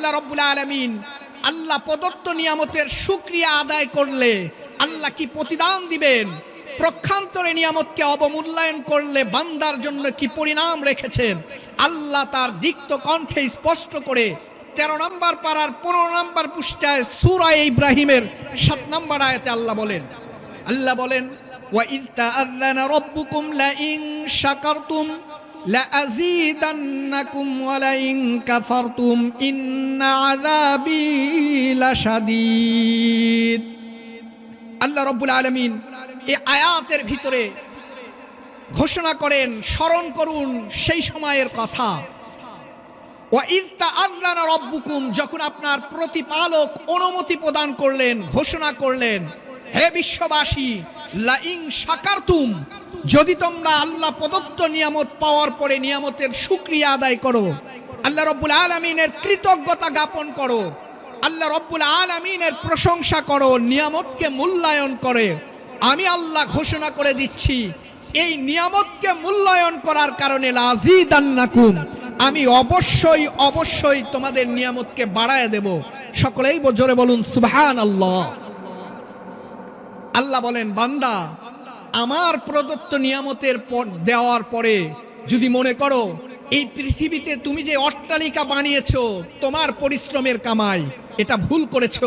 আল্লাহ রব্বুল আলমিন আল্লাহ প্রদত্ত নিয়ামতের সুক্রিয়া আদায় করলে আল্লাহ কি প্রতিদান দিবেন প্রক্ষান্তরে নিয়ামতকে অবমূল্যায়ন করলে বান্দার জন্য কি পরিণাম রেখেছেন আল্লাহ তার দিক্ত কণ্ঠে স্পষ্ট করে তেরো নম্বর পাড়ার পনেরো নম্বর পৃষ্ঠায় সুরা ইব্রাহিমের সাত নম্বর আয়াতে আল্লাহ বলেন আল্লাহ বলেন وَإِذْ تَأَذَّنَ رَبُّكُمْ لَئِن شَكَرْتُمْ لَأَزِيدَنَّكُمْ وَلَئِن كَفَرْتُمْ إِنَّ عَذَابِي لَشَدِيدٌ আল্লাহ রব্বুল আলমিন এই আয়াতের ভিতরে ঘোষণা করেন স্মরণ করুন সেই সময়ের কথা ওয়াইদ তাআযানা রব্বুকুম যখন আপনার প্রতিপালক অনুমতি প্রদান করলেন ঘোষণা করলেন হে বিশ্ববাসী, লাইং শাকারতুম যদি তোমরা আল্লাহ প্রদত্ত নিয়ামত পাওয়ার পরে নিয়ামতের শুকরিয়া আদায় করো, আল্লাহ রব্বুল আলমিনের কৃতজ্ঞতা জ্ঞাপন করো, আল্লাহ রব্বুল আলমিনের প্রশংসা করো, নিয়ামতকে মূল্যায়ন করে। আমি আল্লাহ ঘোষণা করে দিচ্ছি, এই নিয়ামতকে মূল্যায়ন করার কারণে লাজিদান্নাকুম, আমি অবশ্যই অবশ্যই তোমাদের নিয়ামতকে বাড়ায় দেব। সকলেই জোরে বলুন সুবহান আল্লাহ আল্লাহ বলেন, বান্দা, আমার প্রদত্ত নিয়ামতের দেওয়ার পরে যদি মনে করো এই পৃথিবীতে তুমি যে অট্টালিকা বানিয়েছ, তোমার পরিশ্রমের কামাই, এটা ভুল করেছ।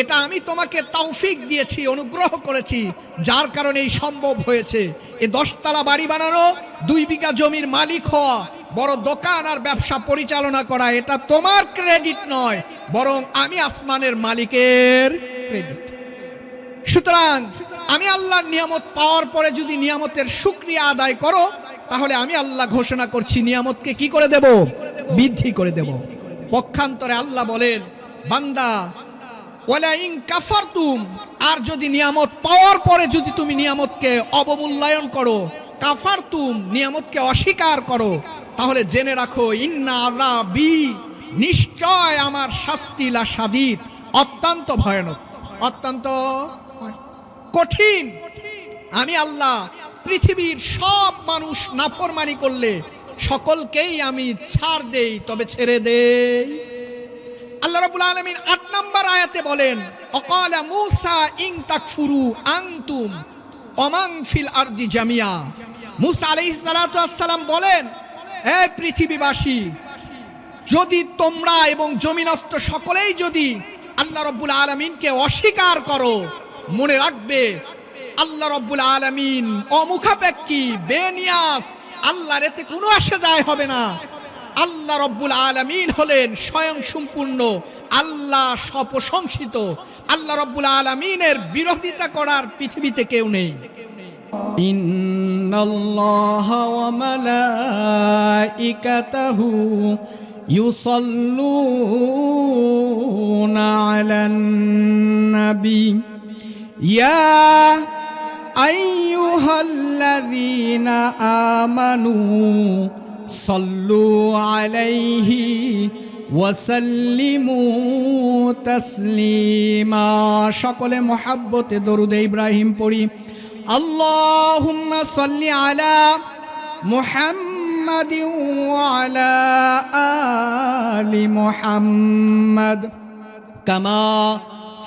এটা আমি তোমাকে তৌফিক দিয়েছি, অনুগ্রহ করেছি, যার কারণে এই সম্ভব হয়েছে। এ দশতলা বাড়ি বানানো, দুই বিঘা জমির মালিক হওয়া, বড় দোকান আর ব্যবসা পরিচালনা করা, এটা তোমার ক্রেডিট নয়, বরং আমি আসমানের মালিকের ক্রেডিট সুতরাং আমি আল্লাহর নিয়ামত পাওয়ার পরে যদি নিয়ামতের শুক্রিয়া আদায় করো, তাহলে আমি আল্লাহ ঘোষণা করছি, নিয়ামতকে কি করে দেব? বৃদ্ধি করে দেব। পক্ষান্তরে আল্লাহ বলেন, বান্দা কাফারতুম, আর যদি নিয়ামত পাওয়ার পরে যদি তুমি নিয়ামতকে অবমূল্যায়ন করো, কাফারতুম, নিয়ামতকে অস্বীকার করো, তাহলে জেনে রাখো, ইন্না আযাবি, নিশ্চয় আমার শাস্তি লা সাদিদ অত্যন্ত ভয়ানক, অত্যন্ত কঠিন। আমি আল্লাহ পৃথিবীর সব মানুষ নাফরমানি করলে সকলকেই আমি ছাড় দেই, তবে ছেড়ে দেই। আল্লাহ রাব্বুল আলামিন আট নম্বর আয়াতে বলেন, অকালা মুসা ইন তাকফুরু আনতুম অমাং ফিল আরদি জামিয়া। মুসা সালাতু আসসালাম বলেন হে পৃথিবীবাসী, যদি তোমরা এবং জমিনস্থ সকলেই যদি আল্লাহ রব্বুল আলমিনকে অস্বীকার করো মনে রাখবে, আল্লাহ রব্বুল আলমিন অমুখাপেক্ষী বেনিয়াস আল্লাহর এতে কোনো আসে যায় হবে না। আল্লাহ রব্বুল আলমিন হলেন স্বয়ং সম্পূর্ণ আল্লাহ স্বপ্রশংসিত। আল্লাহ রব্বুল আলমিনের বিরোধিতা করার পৃথিবীতে কেউ নেই। ইউসল্লু আলান নবী আমানু সল্লু আলাইহি ওয়াসাল্লিমু তাসলিমা সকলে মহাব্বতে দরুদ ইব্রাহিম পড়ি। আল্লাহুম্মা সল্লি আলা মুহাম্মাদি ওয়ালা আলি মুহাম্মাদ। কামা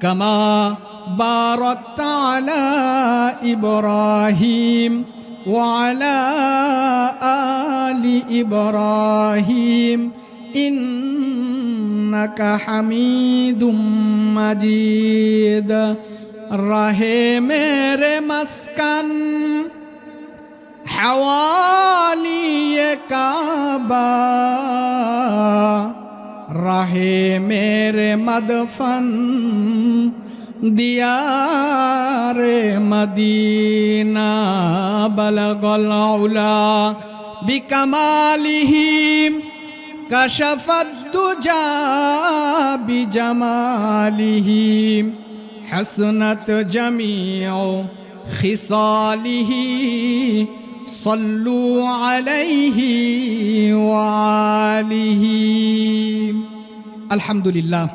كما باركت على إبراهيم وعلى آل إبراهيم إنك حميد مجيد رہے میرے مسکن حوالی کعبہ রাহে মেরে মদফন, দিয়ারে মদিনা বলগল উলা বিকমালিহিম কশফদ্দুজা বিজমালিহিম حسنت جميع خصاله صلوا عليه وعاله আলহামদুলিল্লাহ।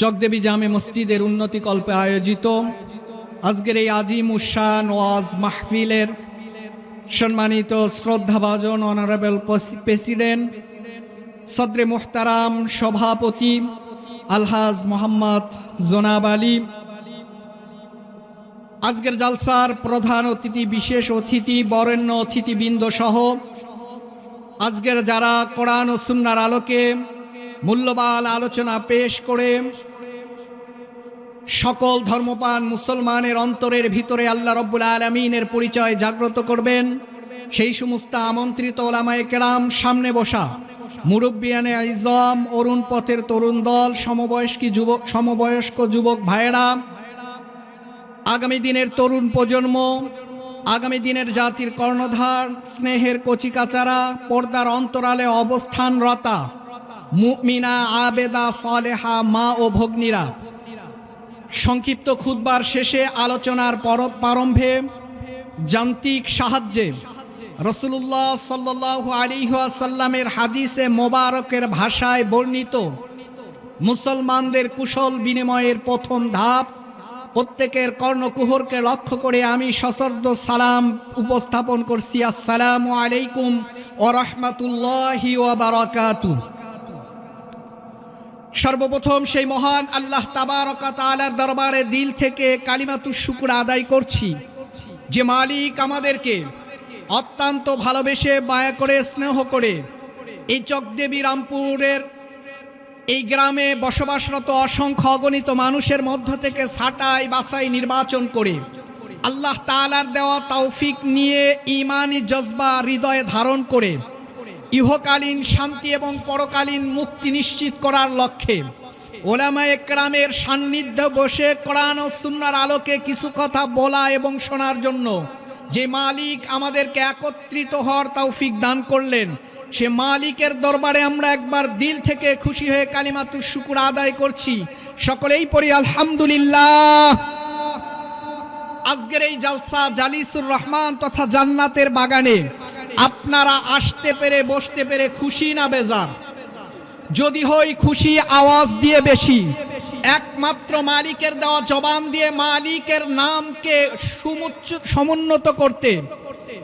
চকদেবী জামে মসজিদের উন্নতি কল্পে আয়োজিত আজকের এই আজিম উশান ওয়াজ মাহফিলের সম্মানিত শ্রদ্ধাভাজন অনারেবল প্রেসিডেন্ট সদরে মুহতারাম সভাপতি আলহাজ মোহাম্মদ জোনাব আলী। আজকের জালসার প্রধান অতিথি, বিশেষ অতিথি, বরেণ্য অতিথিবৃন্দ সহ আজকের যারা কোরআন ও সুন্নার আলোকে মূল্যবান আলোচনা পেশ করে সকল ধর্মপান মুসলমানের অন্তরের ভিতরে আল্লাহ রব্বুল আলমিনের পরিচয় জাগ্রত করবেন। সেই সমস্ত আমন্ত্রিত ওলামায়ে কেরাম সামনে বসা। মুরব্বিয়ানে আইজম, অরুণ পথের তরুণ দল, সমবয়স্কী যুবক সমবয়স্ক যুবক ভাইয়েরা, আগামী দিনের তরুণ প্রজন্ম, আগামী দিনের জাতির কর্ণধার, স্নেহের কচিকাচারা পর্দার অন্তরালে অবস্থানরতা মুমিনা, আবেদা, সলেহা, মা ও ভগ্নীরা। সংক্ষিপ্ত খুদবার শেষে আলোচনার পর প্রারম্ভে যান্ত্রিক সাহায্যে রসুল্লাহ সাল্লাহ আলিহাসাল্লামের হাদিসে মোবারকের ভাষায় বর্ণিত, মুসলমানদের কুশল বিনিময়ের প্রথম ধাপ, প্রত্যেকের কর্ণকুহরকে লক্ষ্য করে আমি সশর্দ সালাম উপস্থাপন করছি। আসসালামু আলাইকুম ও রহমতুল্লাহি ওয়াবারাকাতু সর্বপ্রথম সেই মহান আল্লাহ তাবারকা তাআলার দরবারে দিল থেকে কালিমাতু শুকুর আদায় করছি। যে মালিক আমাদেরকে অত্যন্ত ভালোবেসে মায়া করে, স্নেহ করে এই চকদেবী রামপুরের এই গ্রামে বসবাসরত অসংখ্য অগণিত মানুষের মধ্য থেকে ছাটাই বাছাই নির্বাচন করে আল্লাহ তাআলার দেওয়া তৌফিক নিয়ে ইমানি জজবা হৃদয়ে ধারণ করে ইহকালীন শান্তি এবং পরকালীন মুক্তি নিশ্চিত করার লক্ষ্যে ওলামা একরামের সান্নিধ্যে বসে কোরআন ও সুন্নার আলোকে কিছু কথা বলা এবং শোনার জন্য যে মালিক আমাদেরকে একত্রিত হওয়ার তৌফিক দান করলেন, সে মালিকের দরবারে আমরা একবার দিল থেকে খুশি হয়ে কালিমাতুর শুকুর আদায় করছি। সকলেই পড়ি, আলহামদুলিল্লাহ। আজকের এই জালসা জালিসুর রহমান তথা জান্নাতের বাগানে আপনারা আসতে পেরে, বসতে পেরে খুশি না বেজার? যদি হই খুশি, আওয়াজ দিয়ে বেশি। একমাত্র মালিকের দেওয়া জবান দিয়ে মালিকের নামকে সমুন্নত করতে।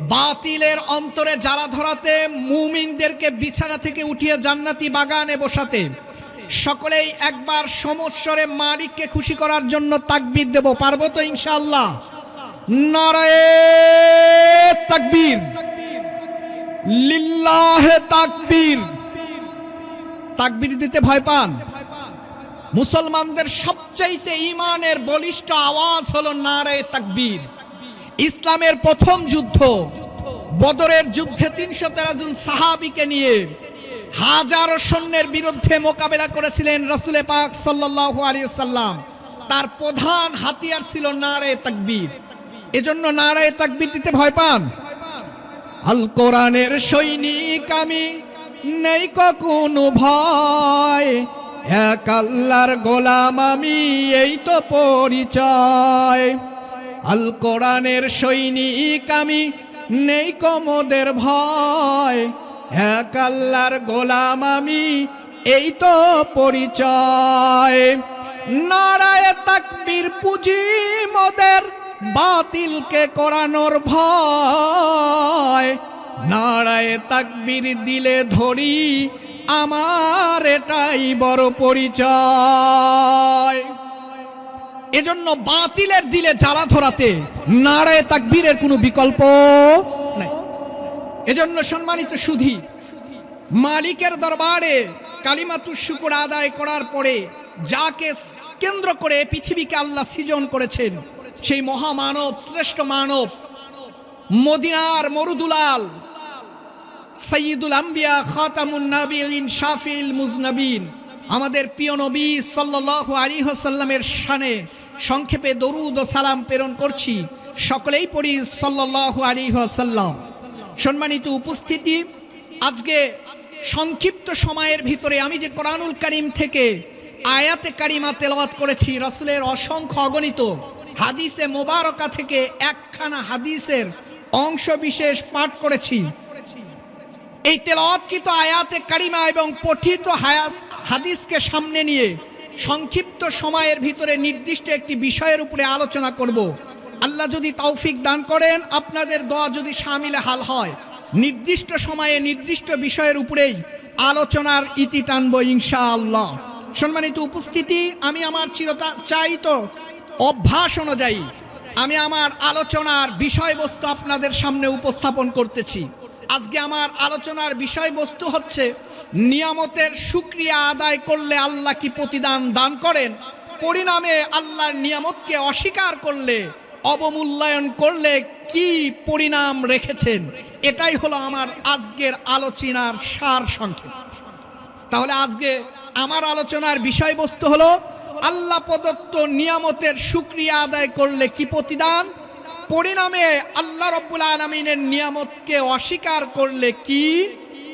বাতিলের অন্তরে জ্বালা ধরাতে, মুমিনদেরকে বিছানা থেকে উঠিয়ে জান্নাতি বাগানে বসাতে। সকলেই একবার সমস্বরে মালিককে খুশি করার জন্য তাকবির দেব। পারব তো ইনশাআল্লাহ? নারায়ে তাকবীর। তাকবীর। দিতে ভয় পান? মুসলমানদের সবচাইতে ইমানের বলিষ্ঠ আওয়াজ হলো নারে তাকবীর। ইসলামের প্রথম যুদ্ধ, বদরের যুদ্ধে তিনশো তেরো জন সাহাবিকে নিয়ে হাজারো সৈন্যের বিরুদ্ধে মোকাবেলা করেছিলেন রসুলে পাক সাল্লাহ আলী সাল্লাম তার প্রধান হাতিয়ার ছিল নারে তাকবীর। এজন্য নারে তাকবীর দিতে ভয় পান? আল কোরআনের সৈনিক আমি, নেই কোনো ভয়। এক আল্লাহর গোলাম আমি, এই তো পরিচয়। আল কোরআনের সৈনিক আমি, নেই কমদের ভয়। এক আল্লাহর গোলাম আমি, এই তো পরিচয়। নারায় তাকবীর পুঁজি মোদের বাতিলকে করানোর ভয়। নারায় তাকবির দিলে ধরি, আমার এটাই বড় পরিচয়। এজন্য বাতিলের দিলে জ্বালা ধরাতে নারায় তাকবীরের কোনো বিকল্প নাই। এজন্য সম্মানিত সুধী, মালিকের দরবারে কালিমাতুর শুকুর আদায় করার পরে যাকে কেন্দ্র করে পৃথিবীকে আল্লাহ সৃজন করেছেন সেই মহামানব, শ্রেষ্ঠ মানব, মদিনার মরুদুলাল সঈদুল আম্বিয়া, খাতামুন নাবিন শাফিল মুজনবিন। আমাদের প্রিয় নবী সাল্লাল্লাহু আলাইহি ওয়াসাল্লামের শানে সংক্ষেপে দরুদ ও সালাম প্রেরণ করছি। সকলেই পড়ি সাল্লাল্লাহু আলাইহি ওয়াসাল্লাম। সম্মানিত উপস্থিতি, আজকে সংক্ষিপ্ত সময়ের ভিতরে আমি যে কোরআনুল করিম থেকে আয়াতে কারিমা তেলাওয়াত করেছি, রসুলের অসংখ্য অগণিত হাদিসে মোবারকা থেকে একখানা হাদিসের অংশ বিশেষ পাঠ করেছি। এই তেলাওয়াতকৃত আয়াতে কারিমা এবং পঠিত হায়াত হাদিসকে সামনে নিয়ে সংক্ষিপ্ত সময়ের ভিতরে নির্দিষ্ট একটি বিষয়ের উপরে আলোচনা করব। আল্লাহ যদি তৌফিক দান করেন, আপনাদের দোয়া যদি সামিলে হাল হয়, নির্দিষ্ট সময়ে নির্দিষ্ট বিষয়ের উপরেই আলোচনার ইতি টানবো ইনশাআল্লাহ। সম্মানিত উপস্থিতি, আমি আমার চিরতা, চাইত অভ্যাস অনুযায়ী আমি আমার আলোচনার বিষয়বস্তু আপনাদের সামনে উপস্থাপন করতেছি। আজকে আমার আলোচনার বিষয়বস্তু হচ্ছে, নিয়ামতের সুক্রিয়া আদায় করলে আল্লাহ কি প্রতিদান দান করেন? পরিণামে আল্লাহর নিয়ামতকে অস্বীকার করলে, অবমূল্যায়ন করলে কি পরিণাম রেখেছেন? এটাই হলো আমার আজকের আলোচনার সার সংক্ষেপ তাহলে আজকে আমার আলোচনার বিষয়বস্তু হলো আল্লাহ প্রদত্ত নিয়ামতের সুক্রিয়া আদায় করলে কি প্রতিদান? পরিণামে আল্লাহ রব্বুল আলমিনের নিয়ামতকে অস্বীকার করলে কি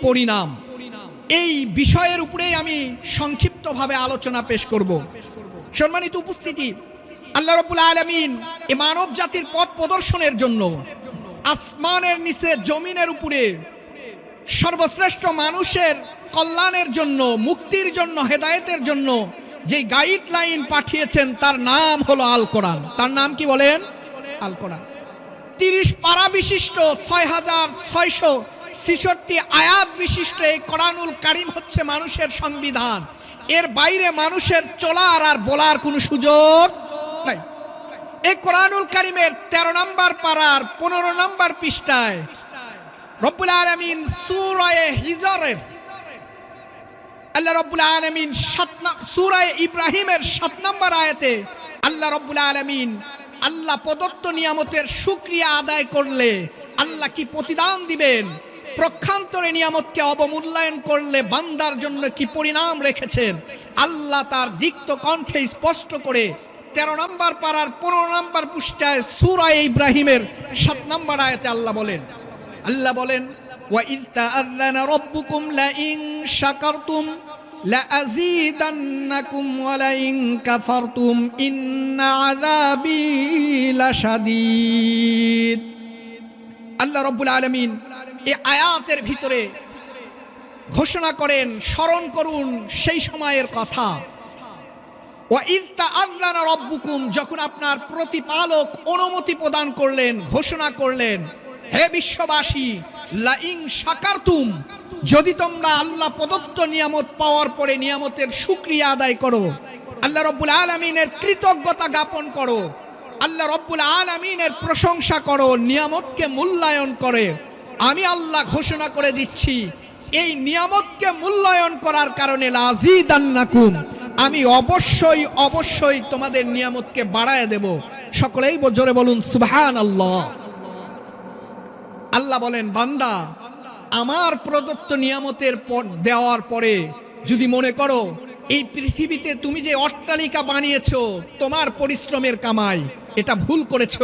পরিণাম? এই বিষয়ের উপরেই আমি সংক্ষিপ্তভাবে আলোচনা পেশ করব। সম্মানিত উপস্থিতি, আল্লাহ রব্বুল আলমিন এ মানব জাতির পথ প্রদর্শনের জন্য আসমানের নিচে জমিনের উপরে সর্বশ্রেষ্ঠ মানুষের কল্যাণের জন্য, মুক্তির জন্য, হেদায়েতের জন্য যে গাইডলাইন পাঠিয়েছেন, তার নাম হলো আল কোরআন। তার নাম কি বলেন? আল কোরআন। তিরিশ পারা বিশিষ্ট, ছয় হাজার ছয়শো ছেষট্টি আয়াত বিশিষ্ট এই কোরআনুল কারিম হচ্ছে মানুষের সংবিধান। এর বাইরে মানুষের চলার আর বলার কোনো সুযোগ নাই। এই কোরআনুল কারিমের তেরো নম্বর পাড়ার পনেরো নম্বর পৃষ্ঠায় রব্বুল আলমিন সুরয়ে হিজরের আল্লাহ রব্বুল আলমিন সুরায় ইব্রাহিমের সাত নম্বর আয়াতে আল্লাহ রব্বুল আলমিন আল্লাহ প্রদত্ত নিয়ামতের সুক্রিয়া আদায় করলে আল্লাহ কি প্রতিদান দিবেন? প্রক্ষান্তরে নিয়ামতকে অবমূল্যায়ন করলে বান্দার জন্য কি পরিণাম রেখেছেন? আল্লাহ তার দিক্ত কণ্ঠে স্পষ্ট করে তেরো নম্বর পাড়ার পনেরো নম্বর পুষ্টায় সুরায় ইব্রাহিমের সাত নম্বর আয়াতে আল্লাহ বলেন। আল্লাহ বলেন وَإِذْ تَأَذَّنَ رَبُّكُمْ لَئِن شَكَرْتُمْ لَأَزِيدَنَّكُمْ وَلَئِن كَفَرْتُمْ إِنَّ عَذَابِي لَشَدِيدٌ আল্লাহ রব্বুল আলমিন এই আয়াতের ভিতরে ঘোষণা করেন স্মরণ করুন সেই সময়ের কথা আল্লাহ রব্বুকুম যখন আপনার প্রতিপালক অনুমতি প্রদান করলেন ঘোষণা করলেন হে বিশ্ববাসী লাইং সাকারতুম। যদি তোমরা আল্লাহ প্রদত্ত নিয়ামত পাওয়ার পরে নিয়ামতের সুক্রিয়া আদায় করো, আল্লাহ রব্বুল আলমিনের কৃতজ্ঞতা জ্ঞাপন করো, আল্লাহ রব্বুল আলমিনের প্রশংসা করো, নিয়ামতকে মূল্যায়ন করে। আমি আল্লাহ ঘোষণা করে দিচ্ছি, এই নিয়ামতকে মূল্যায়ন করার কারণে লাজিদান্নাকুম। আমি অবশ্যই অবশ্যই তোমাদের নিয়ামতকে বাড়ায় দেব। সকলেই জোরে বলুন সুবহান আল্লাহ আল্লাহ বলেন, বান্দা, আমার প্রদত্ত নিয়ামতের দেওয়ার পরে যদি মনে করো এই পৃথিবীতে তুমি যে অট্টালিকা বানিয়েছ, তোমার পরিশ্রমের কামাই, এটা ভুল করেছ,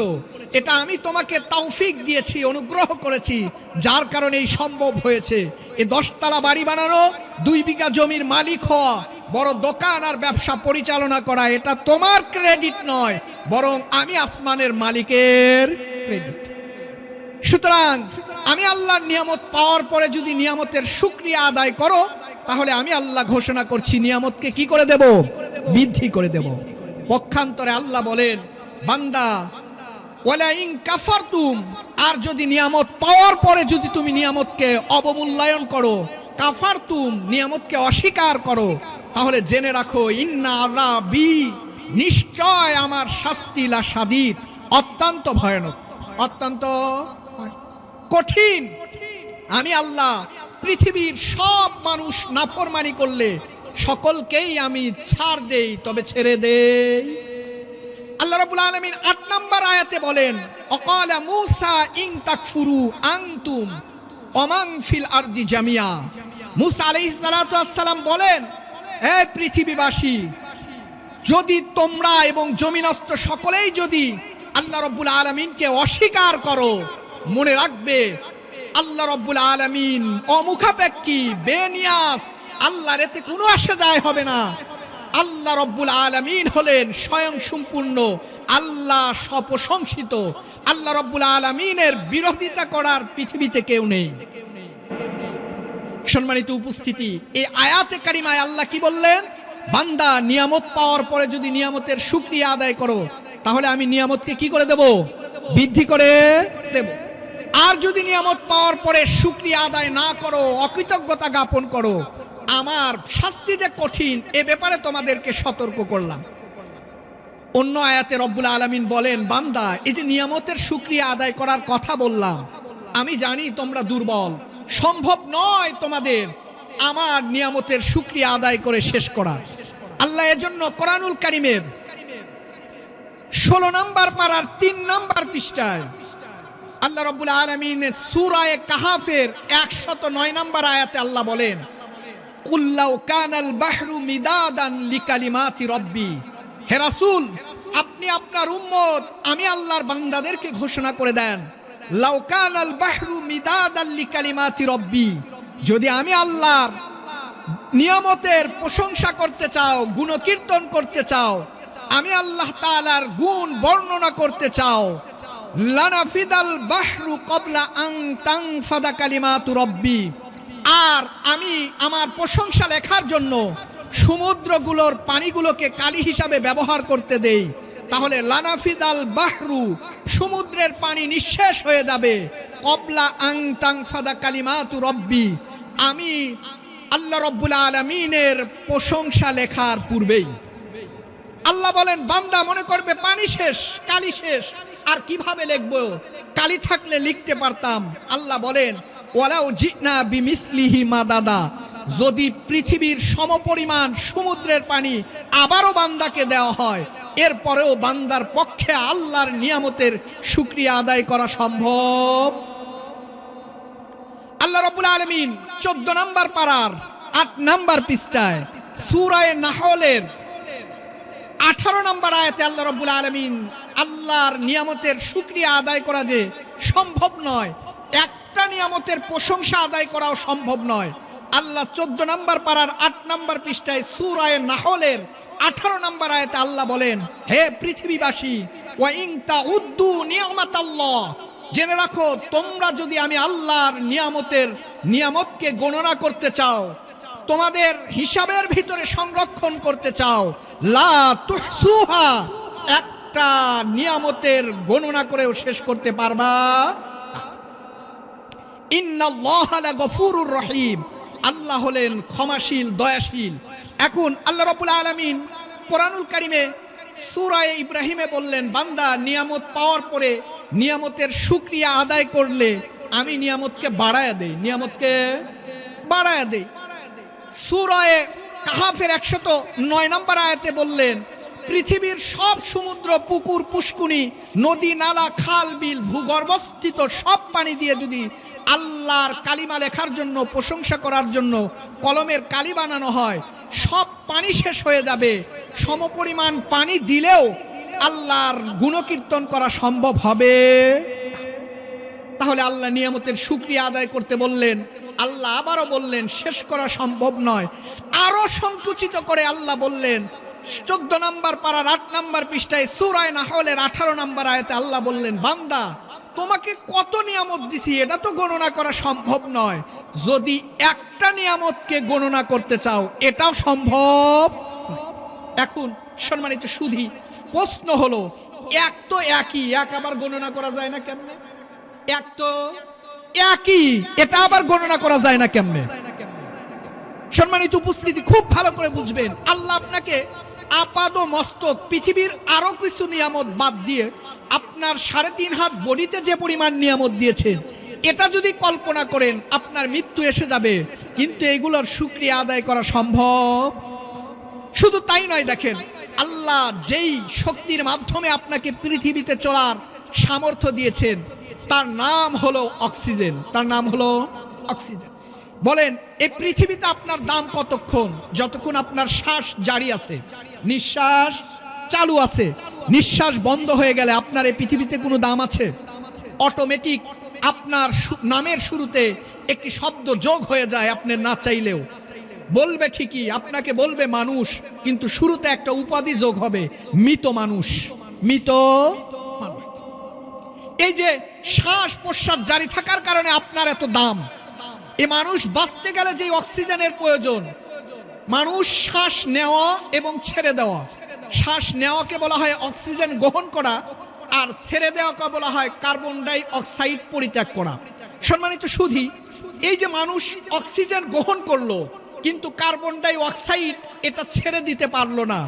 এটা আমি তোমাকে তৌফিক দিয়েছি, অনুগ্রহ করেছি, যার কারণে এই সম্ভব হয়েছে। এ দশতলা বাড়ি বানানো, দুই বিঘা জমির মালিক হওয়া, বড় দোকান আর ব্যবসা পরিচালনা করা, এটা তোমার ক্রেডিট নয়, বরং আমি আসমানের মালিকের ক্রেডিট সুতরাং আমি আল্লাহর নিয়ামত পাওয়ার পরে যদি নিয়ামতের সুক্রিয়া আদায় করো, তাহলে আমি আল্লাহ ঘোষণা করছি নিয়ামতকে কি করে দেব? বৃদ্ধি করে দেব। পক্ষান্তরে আল্লাহ বলেন, বান্দা কাফারতুম, আর যদি নিয়ামত পাওয়ার পরে যদি তুমি নিয়ামতকে অবমূল্যায়ন করো, কাফারতুম, নিয়ামতকে অস্বীকার করো, তাহলে জেনে রাখো, ইন্না আযাবি, নিশ্চয় আমার শাস্তি লা অত্যন্ত ভয়ানক, অত্যন্ত কঠিন। আমি আল্লাহ, পৃথিবীর সব মানুষ নাফরমানি করলে সকলকেই আমি ছাড় দেই, তবে ছেড়ে দেই। আল্লাহ রাব্বুল আলামিন আট নম্বর আয়াতে বলেন, অকালা মুসা ইন তাকফুরু আনতুম অমাং ফিল আরদি জামিয়া। মুসা আলাইহিস সালাতু বলেন, হে পৃথিবীবাসী, যদি তোমরা এবং জমিনস্থ সকলেই যদি আল্লাহ রব্বুল আলমিনকে অস্বীকার করো মনে রাখবে, আল্লাহ রব্বুল আলমিন অমুখাপেক্ষী বেনিয়াস আল্লাহর এতে কোনো আসে যায় হবে না। আল্লাহ রব্বুল আলমিন হলেন স্বয়ং সম্পূর্ণ আল্লাহ স্বপ্রশংসিত। আল্লাহ রব্বুল আলমিনের বিরোধিতা করার পৃথিবীতে কেউ নেই। সম্মানিত উপস্থিতি, এই আয়াতে কারিমায় আল্লাহ কি বললেন? বান্দা নিয়ামত পাওয়ার পরে যদি নিয়ামতের সুক্রিয়া আদায় করো, তাহলে আমি নিয়ামতকে কি করে দেব? বৃদ্ধি করে দেব। আর যদি নিয়ামত পাওয়ার পরে সুক্রিয়া আদায় না করো, অকৃতজ্ঞতা জ্ঞাপন করো, আমার শাস্তি যে কঠিন, এ ব্যাপারে তোমাদেরকে সতর্ক করলাম। অন্য আয়াতে রব্বুল আলমিন বলেন, বান্দা, এই যে নিয়ামতের সুক্রিয়া আদায় করার কথা বললাম, আমি জানি তোমরা দুর্বল, সম্ভব নয় তোমাদের আমার নিয়ামতের সুক্রিয়া আদায় করে শেষ করা আল্লাহ এজন্য কোরআনুল কারিমের ষোলো নাম্বার পাড়ার তিন নাম্বার পৃষ্ঠায় আল্লাহ রব্বুল আলমিনের সুরায় কাহাফের একশত নয় নম্বর আয়াতে আল্লাহ বলেন রাসূল, আপনি আপনার উম্মত, আমি আল্লাহর বান্দাদেরকে ঘোষণা করে দেন কানাল বাহরু যদি আমি আল্লাহর নিয়ামতের প্রশংসা করতে চাও, গুণকীর্তন করতে চাও, আমি আল্লাহ তালার গুণ বর্ণনা করতে চাও লানাফিদাল বাহরু কবলা আং তাং ফাদা কালিমাতু রব্বি। আর আমি আমার প্রশংসা লেখার জন্য সমুদ্রগুলোর পানিগুলোকে কালি হিসাবে ব্যবহার করতে দেই। তাহলে লানাফিদাল বাহরু সমুদ্রের পানি নিঃশেষ হয়ে যাবে। কবলা আং তাং ফাদা কালিমাতু রব্বি। আমি আল্লাহ রব্বুল আলমিনের প্রশংসা লেখার পূর্বেই আল্লাহ বলেন, বান্দা মনে করবে পানি শেষ, কালি শেষ। আর কীভাবে লিখব? কালি থাকলে লিখতে পারতাম। আল্লাহ বলেন, ওয়ালাউ জিনা বিমিসলিহি মাদাদা। যদি পৃথিবীর সমপরিমাণ সমুদ্রের পানি আবারও বান্দাকে দেওয়া হয়, এরপরেও বান্দার পক্ষে আল্লাহর নিয়ামতের শুক্রিয়া আদায় করা সম্ভব। আল্লাহ রবুল আলমিন চোদ্দ নম্বর পাড়ার আট নাম্বার পৃষ্ঠায় সুরায় নাহলের আঠারো নম্বর আয়াতে আল্লাহ রব্বুল আলমিন আল্লাহর নিয়ামতের সুক্রিয়া আদায় করা যে সম্ভব নয়, একটা নিয়ামতের প্রশংসা আদায় করাও সম্ভব নয়। আল্লাহ চোদ্দ নম্বর পাড়ার আট নম্বর পৃষ্ঠায় সুরায় নাহলের আঠারো নম্বর আয়াতে আল্লাহ বলেন, হে পৃথিবীবাসী জেনে রাখো, তোমরা যদি আমি আল্লাহর নিয়ামতের নিয়ামতকে গণনা করতে চাও তোমাদের হিসাবের ভিতরে সংরক্ষণ করতে চাও। লা তুহসুহা, একটা নিয়ামতের গণনা করেও শেষ করতে পারবা। গফুরুর রহিম। আল্লাহ হলেন ক্ষমাশীল, দয়াশীল। এখন আল্লাহ রাব্বুল আলামিন কোরআনুল কারিমে সূরায়ে ইব্রাহিমে বললেন, বান্দা, নিয়ামত পাওয়ার পরে নিয়ামতের শুকরিয়া আদায় করলে আমি নিয়ামতকে বাড়ায়া দেই। নিয়ামতকে বাড়ায়া দেই। সুরায় কাহাফের একশত নয় নম্বর আয়াতে বললেন, পৃথিবীর সব সমুদ্র, পুকুর, পুষ্কুনি, নদী, নালা, খাল, বিল, ভূগর্ভস্থিত সব পানি দিয়ে যদি আল্লাহর কালিমা লেখার জন্য, প্রশংসা করার জন্য কলমের কালি বানানো হয়, সব পানি শেষ হয়ে যাবে। সমপরিমাণ পানি দিলেও আল্লাহর গুণকীর্তন করা সম্ভব হবে। তাহলে আল্লাহ নিয়ামতের সুক্রিয়া আদায় করতে বললেন আল্লাহ আবারও বললেন, শেষ করা সম্ভব নয়। আরও সংকুচিত করে আল্লাহ বললেন, চোদ্দ নাম্বার পাড়ার আট নাম্বার পৃষ্ঠায় সুরায় নাহলের আঠারো নাম্বার আয়তে আল্লাহ বললেন, বান্দা, তোমাকে কত নিয়ামত দিছি, এটা তো গণনা করা সম্ভব নয়। যদি একটা নিয়ামতকে গণনা করতে চাও, এটাও সম্ভব এখন সম্মানিত সুধী, প্রশ্ন হলো, এক তো একই, এক আবার গণনা করা যায় না কেমনে? এক তো একই, এটা আবার গণনা করা যায় না কেমনে? সম্মানিত উপস্থিতি, খুব ভালো করে বুঝবেন। আল্লাহ আপনাকে আপাদ মস্তক, পৃথিবীর আরও কিছু নিয়ামত বাদ দিয়ে আপনার সাড়ে তিন হাত বডিতে যে পরিমাণ নিয়ামত দিয়েছেন, এটা যদি কল্পনা করেন, আপনার মৃত্যু এসে যাবে। কিন্তু এগুলোর সুক্রিয়া আদায় করা সম্ভব? শুধু তাই নয়, দেখেন, আল্লাহ যেই শক্তির মাধ্যমে আপনাকে পৃথিবীতে চলার সামর্থ্য দিয়েছেন। তার নাম হলো অক্সিজেন। তার নাম হলো অক্সিজেন। বলেন এই পৃথিবীতে আপনার দাম কতক্ষণ? যতক্ষণ আপনার শ্বাস জারি আছে। নিঃশ্বাস চালু আছে। নিঃশ্বাস বন্ধ হয়ে গেলে আপনার এই পৃথিবীতে কোনো দাম আছে? অটোমেটিক আপনার নামের শুরুতে একটি শব্দ যোগ হয়ে যায় আপনি না চাইলেও। বলবে ঠিকই, আপনাকে বলবে মানুষ, কিন্তু শুরুতে একটা উপাধি যোগ হবে, মৃত মানুষ। মৃত এই যে শ্বাস প্রশ্বাস জারি থাকার কারণে আপনার এত দাম। এ মানুষ বাঁচতে গেলে যে অক্সিজেনের প্রয়োজন, মানুষ শ্বাস নেওয়া এবং ছেড়ে দেওয়া। শ্বাস নেওয়াকে বলা হয় অক্সিজেন গ্রহণ করা, আর ছেড়ে দেওয়াকে বলা হয় কার্বন ডাই অক্সাইড পরিত্যাগ করা। সম্মানিত সুধি, এই যে মানুষ অক্সিজেন গ্রহণ করল, কিন্তু কার্বন ডাই অক্সাইড এটা ছেড়ে দিতে পারল না।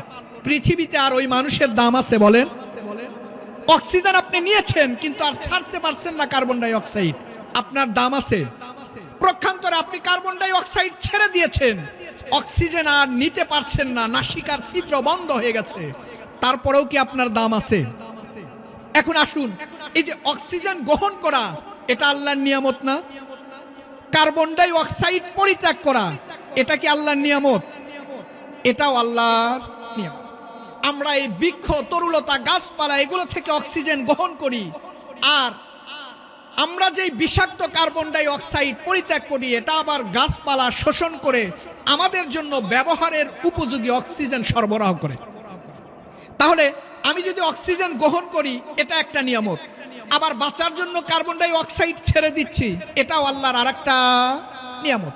পৃথিবীতে আর ওই মানুষের দাম আছে বলেন। অক্সিজেন আপনি নিয়েছেন, কিন্তু আর ছাড়তে পারছেন না কার্বন ডাই অক্সাইড আপনার দাম আছে। প্রক্ষান্তরে আপনি কার্বন ডাই অক্সাইড ছেড়ে দিয়েছেন। অক্সিজেন আর নিতে পারছেন না। নাসিকার ছিদ্র বন্ধ হয়ে গেছে। তারপরেও কি আপনার দাম আছে? এখন আসুন। এই যে অক্সিজেন গ্রহণ করা, এটা আল্লাহর নিয়ামত না? কার্বন ডাই অক্সাইড পরিত্যাগ করা, এটা কি আল্লাহর নিয়ামত? এটাও আল্লাহর নিয়ামত। আমরা এই বৃক্ষ, তরুলতা, গাছপালা, এগুলো থেকে অক্সিজেন গ্রহণ করি। আর আমরা যেই বিষাক্ত কার্বন ডাই অক্সাইড পরিত্যাগ করি, এটা আবার গাছপালা শোষণ করে আমাদের জন্য ব্যবহারের উপযোগী অক্সিজেন সরবরাহ করে। তাহলে আমি যদি অক্সিজেন গ্রহণ করি, এটা একটা নিয়ামত। আবার বাঁচার জন্য কার্বন ডাই অক্সাইড ছেড়ে দিচ্ছি, এটাও আল্লাহর আর একটা নিয়ামত।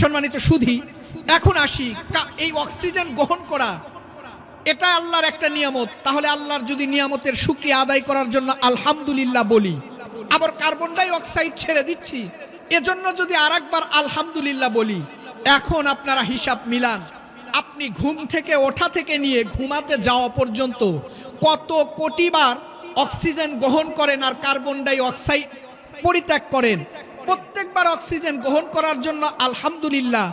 সম্মানিত সুধি, এখন আসি এই অক্সিজেন গ্রহণ করা এটা আল্লাহর একটা নিয়ামত। তাহলে আল্লাহর যদি নিয়ামতের সুক্রিয়া আদায় করার জন্য আলহামদুলিল্লাহ বলি। আবার কার্বন ডাই অক্সাইড ছেড়ে দিচ্ছি। এজন্য যদি আরেকবার আলহামদুলিল্লাহ বলি, এখন আপনারা হিসাব মিলান। আপনি ঘুম থেকে ওঠা থেকে নিয়ে ঘুমাতে যাওয়া পর্যন্ত কত কোটিবার অক্সিজেন গ্রহণ করেন আর কার্বন ডাই অক্সাইড পরিত্যাগ করেন। প্রত্যেকবার অক্সিজেন গ্রহণ করার জন্য আলহামদুলিল্লাহ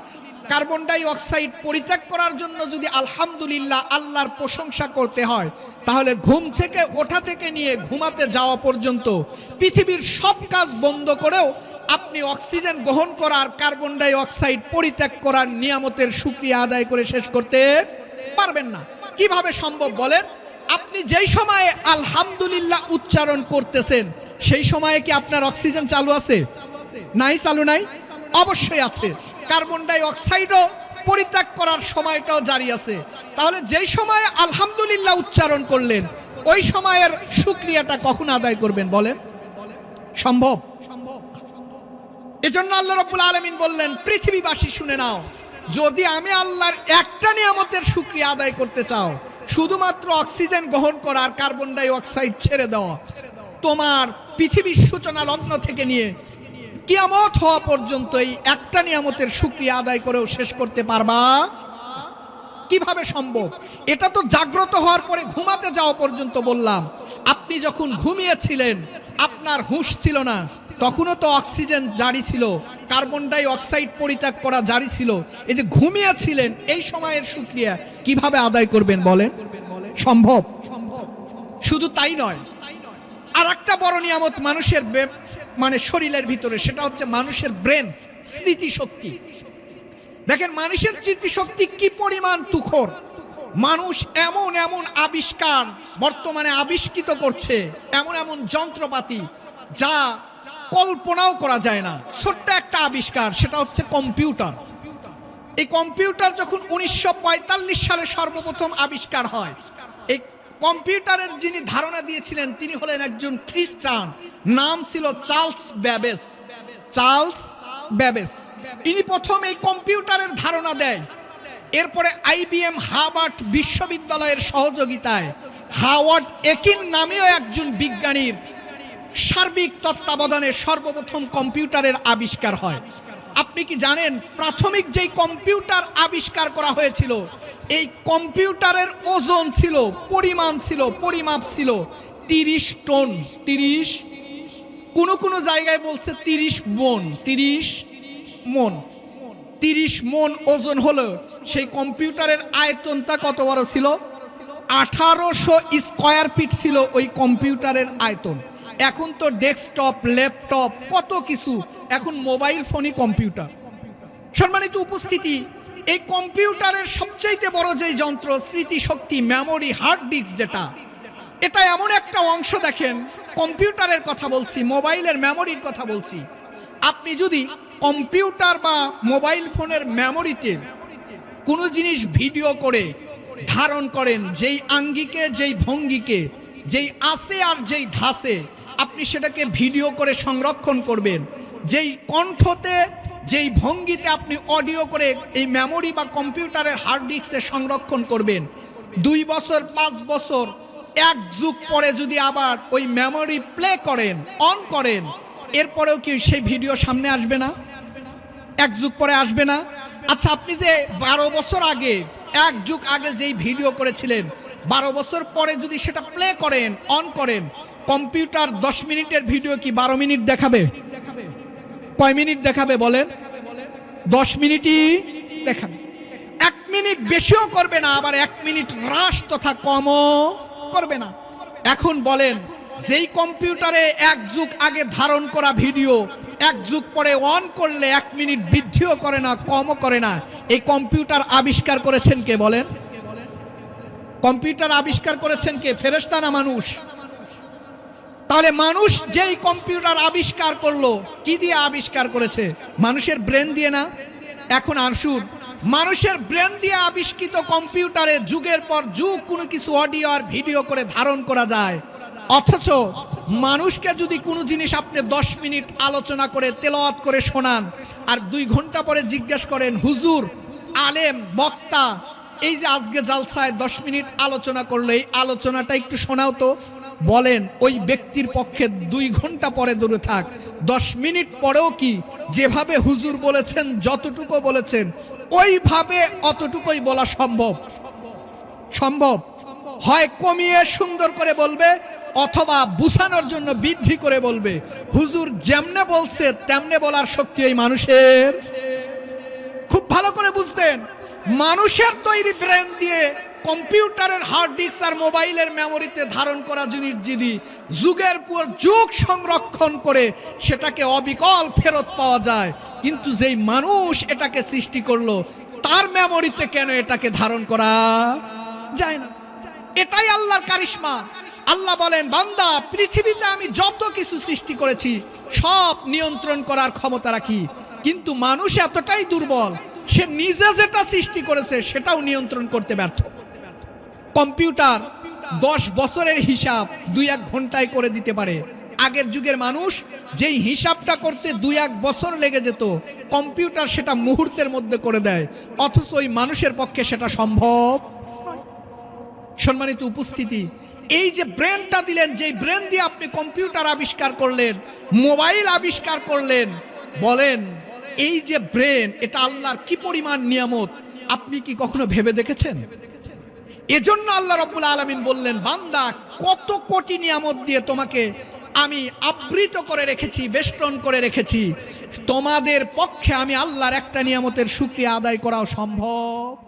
কার্বন ডাই অক্সাইড পরিত্যাগ করার জন্য যদি আলহামদুলিল্লাহ আল্লাহর প্রশংসা করতে হয়, তাহলে ঘুম থেকে ওঠা থেকে নিয়ে ঘুমাতে যাওয়া পর্যন্ত পৃথিবীর সব কাজ বন্ধ করেও আপনি অক্সিজেন গ্রহণ করার কার্বন ডাই অক্সাইড পরিত্যাগ করার নিয়ামতের সুক্রিয়া আদায় করে শেষ করতে পারবেন না। কীভাবে সম্ভব বলেন? আপনি যেই সময়ে আলহামদুলিল্লাহ উচ্চারণ করতেছেন, সেই সময়ে কি আপনার অক্সিজেন চালু আছে? নাই, চালু নাই? অবশ্যই আছে। কার্বন ডাই অক্সাইডও পরিত্যাগ করার সময়টাও জারি আছে। তাহলে যেই সময়ে আলহামদুলিল্লাহ উচ্চারণ করলেন, ওই সময়ের সুক্রিয়াটা কখন আদায় করবেন বলেন? সম্ভব? এজন্য আল্লাহ রব্বুল আলমিন বললেন, পৃথিবীবাসী শুনে নাও, যদি আমি আল্লাহর একটা নিয়ামতের সুক্রিয়া আদায় করতে চাও, শুধুমাত্র অক্সিজেন গ্রহণ করা আর কার্বন ডাই অক্সাইড ছেড়ে দেওয়া, তোমার পৃথিবীর সূচনা লগ্ন থেকে নিয়ে কিয়ামত হওয়া পর্যন্ত এই একটা নিয়ামতের সুক্রিয়া আদায় করেও শেষ করতে পারবা। কীভাবে সম্ভব? এটা তো জাগ্রত হওয়ার পরে ঘুমাতে যাওয়া পর্যন্ত বললাম। আপনি যখন ঘুমিয়েছিলেন, আপনার হুঁশ ছিল না। তখনও তো অক্সিজেন জারি ছিল, কার্বন ডাই অক্সাইড পরিত্যাগ করা জারি ছিল। এই যে ঘুমিয়েছিলেন, এই সময়ের সুক্রিয়া কীভাবে আদায় করবেন বলেন? সম্ভব সম্ভব? শুধু তাই নয় আর একটা বড় নিয়ামত মানুষের মানে শরীরের ভিতরে, সেটা হচ্ছে মানুষের ব্রেন স্মৃতিশক্তি। দেখেন, মানুষের স্মৃতিশক্তি কি পরিমাণ তুখর? মানুষ এমন এমন আবিষ্কার বর্তমানে আবিষ্কৃত করছে, এমন এমন যন্ত্রপাতি যা কল্পনাও করা যায় না। ছোট্ট একটা আবিষ্কার, সেটা হচ্ছে কম্পিউটার। এই কম্পিউটার যখন উনিশশো পঁয়তাল্লিশ সালে সর্বপ্রথম আবিষ্কার হয়, এই কম্পিউটারের যিনি ধারণা দিয়েছিলেন, তিনি হলেন একজন খ্রিস্টান। নাম ছিল চার্লস ব্যাবেস চার্লস ব্যাবেস ইনি প্রথম এই কম্পিউটারের ধারণা দেয়। এরপরে আইবিএম হার্ভার্ড বিশ্ববিদ্যালয়ের সহযোগিতায় হাওয়ার্ড একিন নামেও একজন বিজ্ঞানীর সার্বিক তত্ত্বাবধানে সর্বপ্রথম কম্পিউটারের আবিষ্কার হয়। আপনি কি জানেন প্রাথমিক যেই কম্পিউটার আবিষ্কার করা হয়েছিল, এই কম্পিউটারের ওজন ছিল, পরিমাণ ছিল, পরিমাপ ছিল তিরিশ টন, তিরিশ, কোনো কোনো জায়গায় বলছে তিরিশ মন তিরিশ মন তিরিশ মন ওজন হলো সেই কম্পিউটারের আয়তনটা কত বড় ছিল? আঠারোশো স্কোয়ার ফিট ছিল ওই কম্পিউটারের আয়তন। এখন তো ডেস্কটপ ল্যাপটপ কত কিছু। এখন মোবাইল ফোনই কম্পিউটার সম্মানিত উপস্থিতি, এই কম্পিউটারের সবচাইতে বড় যেই যন্ত্র, স্মৃতিশক্তি মেমোরি হার্ড ডিস্ক যেটা, এটা এমন একটা অংশ দেখেন কম্পিউটারের কথা বলছি মোবাইলের মেমোরির কথা বলছি। আপনি যদি কম্পিউটার বা মোবাইল ফোনের মেমোরিতে কোনো জিনিস ভিডিও করে, ধারণ করেন, যেই আঙ্গিকে, যেই ভঙ্গিকে, যেই আসে আর যেই ধাসে আপনি সেটাকে ভিডিও করে সংরক্ষণ করবেন। যেই কণ্ঠতে, যেই ভঙ্গিতে আপনি অডিও করে এই মেমোরি বা কম্পিউটারের হার্ড ডিস্কে সংরক্ষণ করবেন। দুই বছর, পাঁচ বছর, এক যুগ পরে যদি আবার ওই মেমোরি প্লে করেন, অন করেন, এরপরেও কি সেই ভিডিও সামনে আসবে না? এক যুগ পরে আসবে না? আচ্ছা আপনি যে বারো বছর আগে, এক যুগ আগে যেই ভিডিও করেছিলেন, বারো বছর পরে যদি সেটা প্লে করেন, অন করেন কম্পিউটার দশ মিনিটের ভিডিও কি বারো মিনিট দেখাবে? কয় মিনিট দেখাবে বলেন? দশ মিনিটই দেখাবে। এক মিনিট বেশিও করবে না, আবার এক মিনিট হ্রাস তথা কমও করবে না। এখন বলেন, যেই কম্পিউটারে এক যুগ আগে ধারণ করা ভিডিও, এক যুগ পরে অন করলে এক মিনিট বৃদ্ধিও করে না, কমও করে না। এই কম্পিউটার আবিষ্কার করেছেন কে বলেন? কম্পিউটার আবিষ্কার করেছেন কে? ফেরেশতা না মানুষ? তাহলে মানুষ যেই কম্পিউটার আবিষ্কার করল, কি দিয়ে আবিষ্কার করেছে? মানুষের ব্রেন দিয়ে না? এখন আসুন, মানুষের ব্রেন দিয়ে আবিষ্কৃত কম্পিউটারে যুগের পর যুগ কোনো কিছু অডিও আর ভিডিও করে ধারণ করা যায়। অথচ মানুষকে যদি কোনো জিনিস আপনি দশ মিনিট আলোচনা করে, তেলাওয়াত করে শোনান, আর দুই ঘণ্টা পরে জিজ্ঞেস করেন, হুজুর, আলেম, বক্তা, এই যে আজকে জালসায় দশ মিনিট আলোচনা করলে, এই আলোচনাটা একটু শোনাও তো। বলেন, ওই ব্যক্তির পক্ষে দুই ঘণ্টা পরে দূরে থাক। দশ মিনিট পরেও কি যেভাবে হুজুর বলেছেন, যতটুকু বলেছেন, ওইভাবে অতটুকুই বলা সম্ভব। সম্ভব? হয় কমিয়ে সুন্দর করে বলবে, অথবা বুঝানোর জন্য বৃদ্ধি করে বলবে। হুজুর যেমনে বলছে, তেমনে বলার শক্তি এই মানুষের। খুব ভালো করে বুঝবেন, মানুষের তৈরি ব্রেন দিয়ে কম্পিউটারের হার্ড ডিস্ক আর মোবাইলের মেমোরিতে ধারণ করা জিনিস যদি যুগের পর যুগ সংরক্ষণ করে সেটাকে অবিকল ফেরত পাওয়া যায়, কিন্তু যেই মানুষ এটাকে সৃষ্টি করল, তার মেমোরিতে কেন এটাকে ধারণ করা যায় না? এটাই আল্লাহর কারিশমা। আল্লাহ বলেন, বান্দা, পৃথিবীতে আমি যত কিছু সৃষ্টি করেছি, সব নিয়ন্ত্রণ করার ক্ষমতা রাখি। কিন্তু মানুষ এতটাই দুর্বল, সে নিজে যেটা সৃষ্টি করেছে, সেটাও নিয়ন্ত্রণ করতে ব্যর্থ। কম্পিউটার দশ বছরের হিসাব দুই এক ঘন্টায় করে দিতে পারে। আগের যুগের মানুষ যেই হিসাবটা করতে দুই এক বছর লেগে যেত, কম্পিউটার সেটা মুহূর্তের মধ্যে করে দেয়, অথচ ওই মানুষের পক্ষে সেটা সম্ভব সম্মানিত উপস্থিতি, এই যে ব্রেনটা দিলেন যে ব্রেন দিয়ে আপনি কম্পিউটার আবিষ্কার করলেন, মোবাইল আবিষ্কার করলেন, বলেন, এই যে ব্রেন, এটা আল্লাহর কি পরিমাণ নিয়ামত, আপনি কি কখনো ভেবে দেখেছেন? এজন্য আল্লাহ রব্বুল আলমিন বললেন, বান্দা, কত কোটি নিয়ামত দিয়ে তোমাকে আমি আবৃত করে রেখেছি, বেষ্টন করে রেখেছি। তোমাদের পক্ষে আমি আল্লাহর একটা নিয়ামতের সুক্রিয়া আদায় করাও সম্ভব।